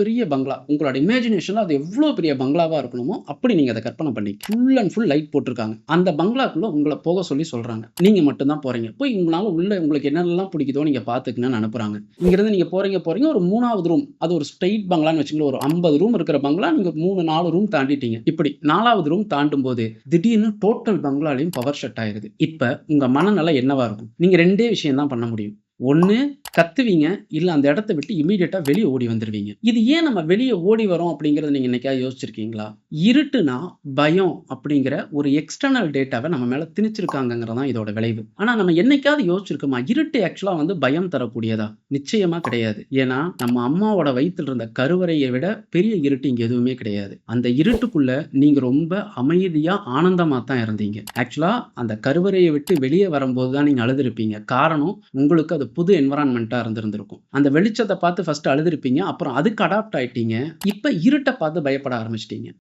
பெரிய பங்களா. உங்களோட இமேஜினேஷன்ல அது எவ்வளோ பெரிய பங்களாவாக இருக்கணுமோ, அப்படி நீங்கள் அதை கற்பனை பண்ணி ஃபுல் அண்ட் ஃபுல் லைட் போட்டிருக்காங்க அந்த பங்களாக்குள்ளே உங்களை போக சொல்லி சொல்கிறாங்க நீங்கள் மட்டும் தான் போறீங்க. போய் உங்களால் உள்ள உங்களுக்கு என்னென்னலாம் பிடிக்குதோ நீங்கள் பார்த்துக்கணும்னு அனுப்புகிறாங்க இங்கேருந்து நீங்கள் போறீங்க, போகிறீங்க ஒரு மூணாவது ரூம். அது ஒரு ஸ்ட்ரெயிட் பங்களான்னு வச்சுக்கங்களேன். ஒரு 50 ரூம் இருக்கிற பங்களா நீங்கள் மூணு நாலு ரூம் தாண்டிட்டீங்க. இப்படி நாலாவது ரூம் தாண்டும் போது திடீர்னு டோட்டல் பங்களாலையும் பவர் ஷட் ஆயிருது. இப்போ உங்கள் மனநிலை என்னவா இருக்கும்? நீங்கள் ரெண்டே விஷயம் தான் பண்ண முடியும். ஒன்று கத்துவீங்க, இல்லை அந்த இடத்த விட்டு இமீடியட்டாக வெளியே ஓடி வந்துடுவீங்க இது ஏன் நம்ம வெளியே ஓடி வரோம் அப்படிங்கிறத நீங்கள் என்னைக்காவது யோசிச்சிருக்கீங்களா? இருட்டுனா பயம் அப்படிங்கிற ஒரு எக்ஸ்டர்னல் டேட்டாவை நம்ம மேலே திணிச்சிருக்காங்கங்கிறது தான் இதோட விளைவு. ஆனால் நம்ம என்னைக்காவது யோசிச்சிருக்கோமா? இருட்டு ஆக்சுவலாக வந்து பயம் தரக்கூடியதா? நிச்சயமாக கிடையாது. ஏன்னா, நம்ம அம்மாவோட வயிற்றில் இருந்த கருவறையை விட பெரிய இருட்டு இங்கே எதுவுமே கிடையாது. அந்த இருட்டுக்குள்ள நீங்கள் ரொம்ப அமைதியாக ஆனந்தமாக தான் இருந்தீங்க. ஆக்சுவலாக அந்த கருவறையை விட்டு வெளியே வரும்போது தான் நீங்கள் அழுதுருப்பீங்க. காரணம், உங்களுக்கு அது புது என்வாயன்மெண்ட்டாக இருந்திருந்திருக்கும். அந்த வெளிச்சத்தை பார்த்து ஃபஸ்ட்டு அழுதுருப்பீங்க. அப்புறம் அதுக்கு அடாப்ட் ஆயிட்டீங்க. இப்ப இருட்டை பார்த்து பயப்பட ஆரம்பிச்சிட்டீங்க